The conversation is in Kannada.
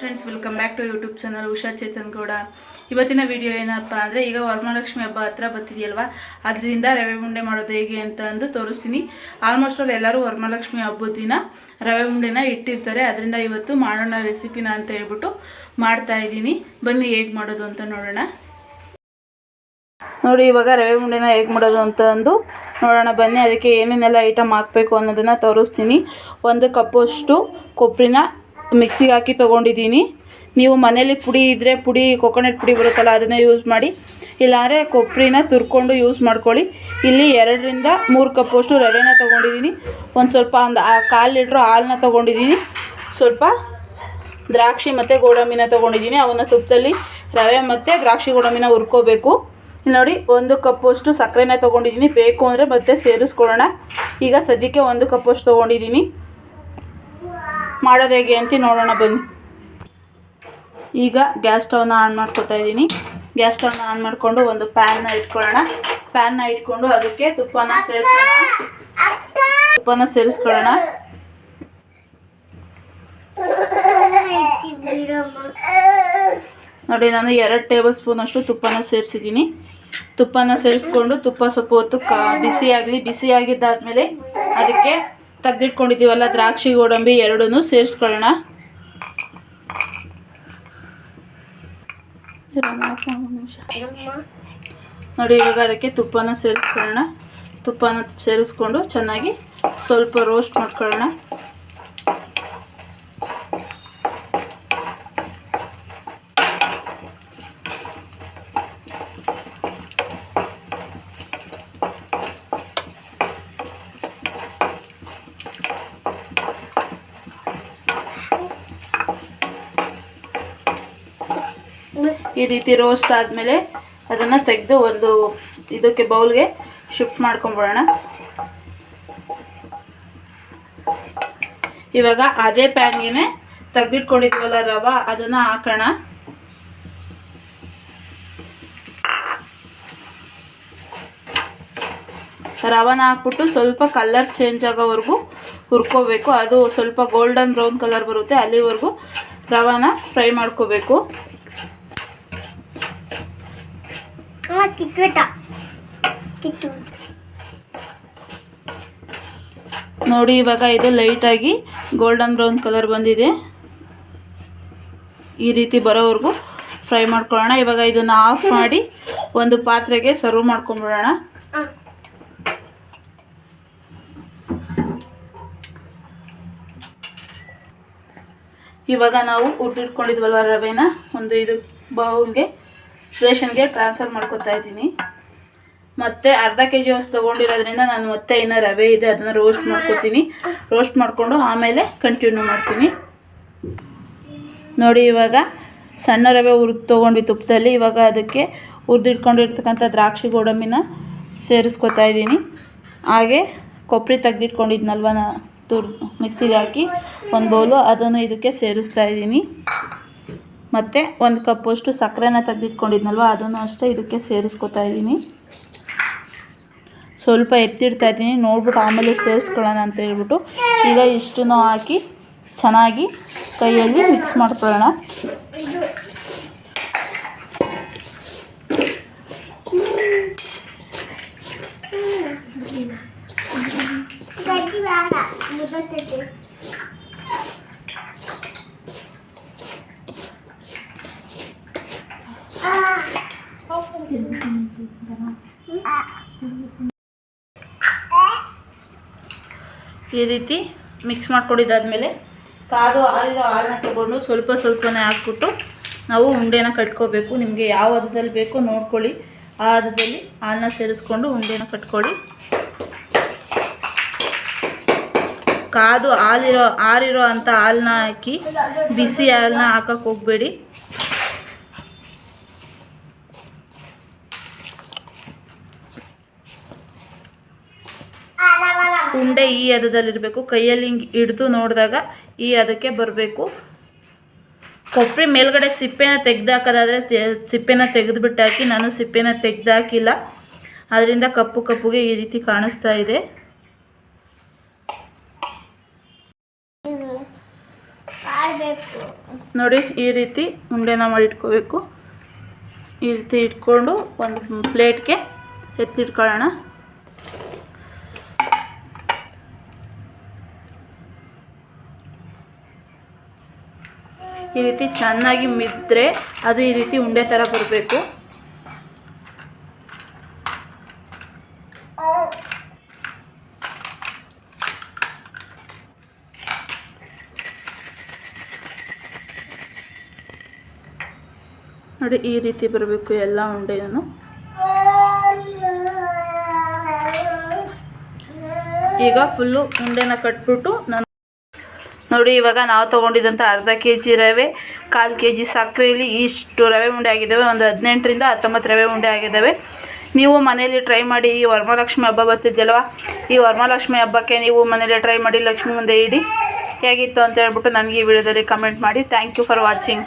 Friends welcome back to YouTube channel Usha Chetan Gowda ಇವತ್ತಿನ ವಿಡಿಯೋ ಏನಪ್ಪ ಅಂದರೆ ಈಗ ವರಮಹಾಲಕ್ಷ್ಮಿ ಹಬ್ಬ ಹತ್ರ ಬರ್ತಿದೆಯಲ್ವಾ? ಅದರಿಂದ ರವೆ ಉಂಡೆ ಮಾಡೋದು ಹೇಗೆ ಅಂತ ಅಂದು ತೋರಿಸ್ತೀನಿ. ಆಲ್ಮೋಸ್ಟ್ ಅಲ್ಲಿ ಎಲ್ಲರೂ ವರಮಹಾಲಕ್ಷ್ಮಿ ಹಬ್ಬದ ದಿನ ರವೆ ಉಂಡೆನ ಇಟ್ಟಿರ್ತಾರೆ. ಅದರಿಂದ ಇವತ್ತು ಮಾಡೋಣ ರೆಸಿಪಿನ ಅಂತ ಹೇಳ್ಬಿಟ್ಟು ಮಾಡ್ತಾ ಇದ್ದೀನಿ. ಬನ್ನಿ ಹೇಗೆ ಮಾಡೋದು ಅಂತ ನೋಡೋಣ. ನೋಡಿ, ಇವಾಗ ರವೆ ಉಂಡೆನ ಹೇಗೆ ಮಾಡೋದು ಅಂತ ಅಂದು ನೋಡೋಣ. ಬನ್ನಿ, ಅದಕ್ಕೆ ಏನೇನೆಲ್ಲ ಐಟಮ್ ಹಾಕಬೇಕು ಅನ್ನೋದನ್ನು ತೋರಿಸ್ತೀನಿ. ಒಂದು ಕಪ್ಪಷ್ಟು ಕೊಬ್ಬರಿನ ಮಿಕ್ಸಿಗೆ ಹಾಕಿ ತೊಗೊಂಡಿದ್ದೀನಿ. ನೀವು ಮನೇಲಿ ಪುಡಿ ಇದ್ದರೆ ಪುಡಿ ಕೊಕೊನಟ್ ಪುಡಿ ಬರುತ್ತಲ್ಲ, ಅದನ್ನು ಯೂಸ್ ಮಾಡಿ. ಇಲ್ಲಾಂದರೆ ಕೊಬ್ಬರಿನ ತುರ್ಕೊಂಡು ಯೂಸ್ ಮಾಡ್ಕೊಳ್ಳಿ. ಇಲ್ಲಿ ಎರಡರಿಂದ ಮೂರು ಕಪ್ಪಷ್ಟು ರವೆನ ತೊಗೊಂಡಿದ್ದೀನಿ. ಒಂದು ಸ್ವಲ್ಪ ಒಂದು ಕಾಲು ಲೀಟ್ರು ಹಾಲನ್ನ ತೊಗೊಂಡಿದ್ದೀನಿ. ಸ್ವಲ್ಪ ದ್ರಾಕ್ಷಿ ಮತ್ತು ಗೋಡಂಬಿನ ತೊಗೊಂಡಿದ್ದೀನಿ. ಅವನ್ನ ತುಪ್ಪದಲ್ಲಿ ರವೆ ಮತ್ತು ದ್ರಾಕ್ಷಿ ಗೋಡಂಬಿನ ಹುರ್ಕೋಬೇಕು. ನೋಡಿ, ಒಂದು ಕಪ್ಪಷ್ಟು ಸಕ್ಕರೆನ ತೊಗೊಂಡಿದ್ದೀನಿ. ಬೇಕು ಅಂದರೆ ಮತ್ತೆ ಸೇರಿಸ್ಕೊಳ್ಳೋಣ. ಈಗ ಸದ್ಯಕ್ಕೆ ಒಂದು ಕಪ್ಪಷ್ಟು ತೊಗೊಂಡಿದ್ದೀನಿ. ಮಾಡೋದು ಹೇಗೆ ಅಂತ ನೋಡೋಣ, ಬನ್ನಿ. ಈಗ ಗ್ಯಾಸ್ ಸ್ಟವ್ನ ಆನ್ ಮಾಡ್ಕೊತಾ ಇದ್ದೀನಿ. ಗ್ಯಾಸ್ ಸ್ಟವ್ನ ಆನ್ ಮಾಡಿಕೊಂಡು ಒಂದು ಪ್ಯಾನ್ನ ಇಟ್ಕೊಳ್ಳೋಣ. ಪ್ಯಾನ್ನ ಇಟ್ಕೊಂಡು ಅದಕ್ಕೆ ತುಪ್ಪನ ಸೇರಿಸ್ಕೊಳ್ಳೋಣ. ತುಪ್ಪನ ಸೇರಿಸ್ಕೊಳ್ಳೋಣ. ನೋಡಿ, ನಾನು ಎರಡು ಟೇಬಲ್ ಸ್ಪೂನಷ್ಟು ತುಪ್ಪನ ಸೇರಿಸಿದ್ದೀನಿ. ತುಪ್ಪನ ಸೇರಿಸ್ಕೊಂಡು ತುಪ್ಪ ಸ್ವಲ್ಪ ಹೊತ್ತು ಕಾ ಬಿಸಿ ಆಗಲಿ, ಬಿಸಿ ಆಗಿದ್ದಾದಮೇಲೆ ಅದಕ್ಕೆ ತೆಗೆದಿಟ್ಕೊಂಡಿದ್ದೀವಲ್ಲ ದ್ರಾಕ್ಷಿ, ಗೋಡಂಬಿ ಎರಡೂ ಸೇರಿಸ್ಕೊಳ್ಳೋಣ. ನೋಡಿ, ಇವಾಗ ಅದಕ್ಕೆ ತುಪ್ಪನ ಸೇರಿಸ್ಕೊಳ್ಳೋಣ. ತುಪ್ಪನ ಸೇರಿಸ್ಕೊಂಡು ಚೆನ್ನಾಗಿ ಸ್ವಲ್ಪ ರೋಸ್ಟ್ ಮಾಡ್ಕೊಳ್ಳೋಣ. ಈ ರೀತಿ ರೋಸ್ಟ್ ಆದಮೇಲೆ ಅದನ್ನು ತೆಗೆದು ಒಂದು ಇದಕ್ಕೆ ಬೌಲ್ಗೆ ಶಿಫ್ಟ್ ಮಾಡ್ಕೊಂಬಿಡೋಣ. ಇವಾಗ ಅದೇ ಪ್ಯಾನ್ಗೆ ತೆಗೆದಿಟ್ಕೊಂಡಿದ್ವಲ್ಲ ರವ, ಅದನ್ನು ಹಾಕೋಣ. ರವನ ಹಾಕ್ಬಿಟ್ಟು ಸ್ವಲ್ಪ ಕಲರ್ ಚೇಂಜ್ ಆಗೋವರೆಗೂ ಹುರ್ಕೋಬೇಕು. ಅದು ಸ್ವಲ್ಪ ಗೋಲ್ಡನ್ ಬ್ರೌನ್ ಕಲರ್ ಬರುತ್ತೆ, ಅಲ್ಲಿವರೆಗೂ ರವನ ಫ್ರೈ ಮಾಡ್ಕೋಬೇಕು. ನೋಡಿ ಇವಾಗ ಇದು ಲೈಟಾಗಿ ಗೋಲ್ಡನ್ ಬ್ರೌನ್ ಕಲರ್ ಬಂದಿದೆ. ಈ ರೀತಿ ಬರೋವರೆಗೂ ಫ್ರೈ ಮಾಡ್ಕೊಳ್ಳೋಣ. ಇವಾಗ ಇದನ್ನು ಆಫ್ ಮಾಡಿ ಒಂದು ಪಾತ್ರೆಗೆ ಸರ್ವ್ ಮಾಡ್ಕೊಂಡ್ಬಿಡೋಣ ಇವಾಗ ನಾವು ಹುಟ್ಟಿಟ್ಕೊಂಡಿದ್ವಲ್ಲ ರವೆನ? ಒಂದು ಇದು ಬೌಲ್ಗೆ ರೇಷನ್ಗೆ ಟ್ರಾನ್ಸ್ಫರ್ ಮಾಡ್ಕೊತಾ ಇದ್ದೀನಿ. ಮತ್ತೆ ಅರ್ಧ ಕೆ ಜಿ ಅಷ್ಟು ತೊಗೊಂಡಿರೋದ್ರಿಂದ ನಾನು ಮತ್ತೆ ಇನ್ನು ರವೆ ಇದೆ, ಅದನ್ನು ರೋಸ್ಟ್ ಮಾಡ್ಕೊತೀನಿ. ರೋಸ್ಟ್ ಮಾಡಿಕೊಂಡು ಆಮೇಲೆ ಕಂಟಿನ್ಯೂ ಮಾಡ್ತೀನಿ. ನೋಡಿ ಇವಾಗ ಸಣ್ಣ ರವೆ ಹುರಿದು ತೊಗೊಂಡ್ವಿ ತುಪ್ಪದಲ್ಲಿ. ಇವಾಗ ಅದಕ್ಕೆ ಹುರಿದಿಟ್ಕೊಂಡಿರ್ತಕ್ಕಂಥ ದ್ರಾಕ್ಷಿ ಗೋಡಂಬಿನ ಸೇರಿಸ್ಕೊತಾ ಇದ್ದೀನಿ. ಹಾಗೆ ಕೊಬ್ಬರಿ ತೆಗ್ದಿಟ್ಕೊಂಡಿದ್ನಲ್ವ ನಾ ತುರ್, ಮಿಕ್ಸಿಗೆ ಹಾಕಿ, ಒಂದು ಬೌಲು ಅದನ್ನು ಇದಕ್ಕೆ ಸೇರಿಸ್ತಾ ಇದ್ದೀನಿ. ಮತ್ತು ಒಂದು ಕಪ್ಪಷ್ಟು ಸಕ್ಕರೆನ ತೆಗೆದಿಟ್ಕೊಂಡಿದ್ನಲ್ವ? ಅದನ್ನು ಅಷ್ಟೇ ಇದಕ್ಕೆ ಸೇರಿಸ್ಕೊತಾ ಇದ್ದೀನಿ. ಸ್ವಲ್ಪ ಎತ್ತಿಡ್ತಾ ಇದ್ದೀನಿ. ನೋಡ್ಬಿಟ್ಟು ಆಮೇಲೆ ಸೇರಿಸ್ಕೊಳ್ಳೋಣ ಅಂತ ಹೇಳ್ಬಿಟ್ಟು ಈಗ ಇಷ್ಟನ್ನು ಹಾಕಿ ಚೆನ್ನಾಗಿ ಕೈಯಲ್ಲಿ ಮಿಕ್ಸ್ ಮಾಡ್ಕೊಳ್ಳೋಣ. ಮುದ್ದೆ ಈ ರೀತಿ ಮಿಕ್ಸ್ ಮಾಡ್ಕೊಂಡಿದ್ದಾದಮೇಲೆ ಕಾದು ಆರಿರೋ ಹಾಲನ್ನ ತಗೊಂಡು ಸ್ವಲ್ಪ ಸ್ವಲ್ಪನೇ ಹಾಕ್ಬಿಟ್ಟು ನಾವು ಉಂಡೆನ ಕಟ್ಕೋಬೇಕು. ನಿಮಗೆ ಯಾವ ಹದದಲ್ಲಿ ಬೇಕೋ ನೋಡ್ಕೊಳ್ಳಿ. ಆ ಹದದಲ್ಲಿ ಹಾಲನ್ನ ಸೇರಿಸ್ಕೊಂಡು ಉಂಡೆನ ಕಟ್ಕೊಳ್ಳಿ. ಕಾದು ಹಾಲಿರೋ ಆರಿರೋ ಅಂಥ ಹಾಲನ್ನ ಹಾಕಿ ಬಿಸಿ ಹಾಲನ್ನ ಹಾಕಕ್ಕೆ ಹೋಗಬೇಡಿ. ಉಂಡೆ ಈ ಹದದಲ್ಲಿರಬೇಕು. ಕೈಯಲ್ಲಿ ಹಿಂಗೆ ಹಿಡಿದು ನೋಡಿದಾಗ ಈ ಅದಕ್ಕೆ ಬರಬೇಕು. ಕೊಬ್ಬರಿ ಮೇಲ್ಗಡೆ ಸಿಪ್ಪೆನ ತೆಗೆದಾಕೋದಾದರೆ ಸಿಪ್ಪೆನ ತೆಗೆದುಬಿಟ್ಟು ಹಾಕಿ ನಾನು ಸಿಪ್ಪೆನ ತೆಗೆದಾಕಿಲ್ಲ. ಅದರಿಂದ ಕಪ್ಪು ಕಪ್ಪುಗೆ ಈ ರೀತಿ ಕಾಣಿಸ್ತಾ ಇದೆ. ನೋಡಿ, ಈ ರೀತಿ ಉಂಡೆನ ಮಾಡಿ ಇಟ್ಕೋಬೇಕು ಈ ರೀತಿ ಇಟ್ಕೊಂಡು ಒಂದು ಪ್ಲೇಟ್ಗೆ ಎತ್ತಿಟ್ಕೊಳ್ಳೋಣ. ಈ ರೀತಿ ಚೆನ್ನಾಗಿ ಮಿದ್ರೆ ಅದು ಈ ರೀತಿ ಉಂಡೆ ಥರ ಬರಬೇಕು. ನೋಡಿ ಈ ರೀತಿ ಬರಬೇಕು ಎಲ್ಲ ಉಂಡೆಯನ್ನು ಈಗ ಫುಲ್ಲು ಉಂಡೆನ ಕಟ್ಬಿಟ್ಟು ನಾನು ನೋಡಿ, ಇವಾಗ ನಾವು ತೊಗೊಂಡಿದ್ದಂಥ ಅರ್ಧ ಕೆ ಜಿ ರವೆ, ಕಾಲು ಕೆ ಜಿ ಸಕ್ಕರೆಯಲ್ಲಿ ಇಷ್ಟು ರವೆ ಉಂಡೆ ಆಗಿದ್ದಾವೆ. ಒಂದು ಹದಿನೆಂಟರಿಂದ ಹತ್ತೊಂಬತ್ತು ರವೆ ಉಂಡೆ ಆಗಿದ್ದಾವೆ. ನೀವು ಮನೆಯಲ್ಲಿ ಟ್ರೈ ಮಾಡಿ. ಈ ವರಮಹಾಲಕ್ಷ್ಮಿ ಹಬ್ಬ ಬರ್ತಿದ್ದಲ್ವ ಈ ವರಮಹಾಲಕ್ಷ್ಮಿ ಹಬ್ಬಕ್ಕೆ ನೀವು ಮನೇಲಿ ಟ್ರೈ ಮಾಡಿ, ಲಕ್ಷ್ಮಿ ಮುಂದೆ ಇಡಿ. ಹೇಗಿತ್ತು ಅಂತ ಹೇಳ್ಬಿಟ್ಟು ನನಗೆ ಈ ವಿಡಿಯೋದಲ್ಲಿ ಕಮೆಂಟ್ ಮಾಡಿ. Thank you for watching